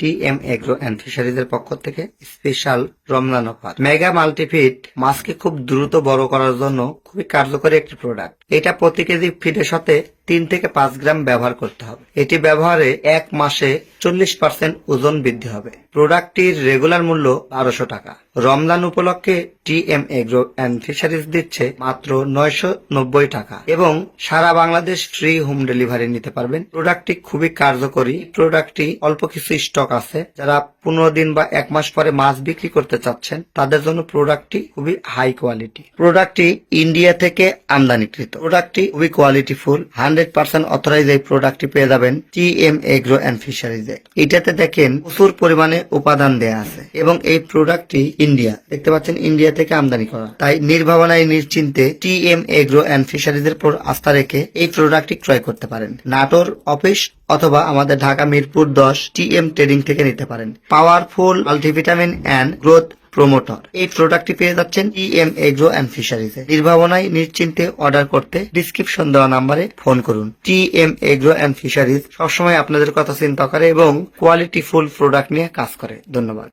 T M agro and ফিশারিজের পক্ষ থেকে special Ramzan offer. Mega multifit মাছকে খুব দ্রুত বড় করার জন্য খুবই কার্যকরী একটি প্রোডাক্ট। এটা প্রতি কেজি ফিডের সাথে তিন থেকে পাঁচ গ্রাম ব্যবহার করতে হবে। এটি ব্যবহারে এক মাসে চল্লিশ পার্সেন্ট ওজন বৃদ্ধি হবে। প্রোডাক্টটির রেগুলার মূল্য বারোশো টাকা। রমজান উপলক্ষে T M agro and fisheries দিচ্ছে মাত্র নয়শো নব্বই টাকা এবং সারা বাংলাদেশ ফ্রি হোম ডেলিভারি নিতে পারবেন। প্রোডাক্টটি খুবই কার্যকরী। প্রোডাক্টটি অল্প কিছু স্টক আছে। যারা পনেরো দিন বা এক মাস পরে মাছ বিক্রি করতে চাচ্ছেন, তাদের জন্য প্রোডাক্টটি খুবই হাই কোয়ালিটি। প্রোডাক্টটি ইন্ডিয়া থেকে আমদানিকৃত। প্রোডাক্টটি খুবই quality full hundred percent authorise এই প্রোডাক্টটি পেয়ে যাবেন টি এম এগ্রো অ্যান্ড ফিশারিজে এটাতে দেখেন প্রচুর পরিমাণে উপাদান দেয়া আছে এবং এই প্রোডাক্টটি ইন্ডিয়া। দেখতে পাচ্ছেন ইন্ডিয়া থেকে আমদানি করা। তাই নির্ভাবনায় নিশ্চিন্তে টি এম এগ্রো অ্যান্ড ফিশারিজের উপর আস্থা রেখে এই প্রোডাক্টটি ক্রয় করতে পারেন। নাটোর অফিস অথবা আমাদের ঢাকা মিরপুর দশ টি এম ট্রেডিং থেকে নিতে পারেন। Powerful multivitamin and growth promoter এই প্রোডাক্টটি পেয়ে যাচ্ছেন ই এম এগ্রো অ্যান্ড ফিশারিজে নির্ভাবনায়, নিশ্চিন্তে অর্ডার করতে ডিসক্রিপশন দেওয়া নাম্বারে ফোন করুন। T M agro and fisheries সবসময় আপনাদের কথা চিন্তা করে এবং কোয়ালিটি ফুল প্রোডাক্ট নিয়ে কাজ করে। ধন্যবাদ।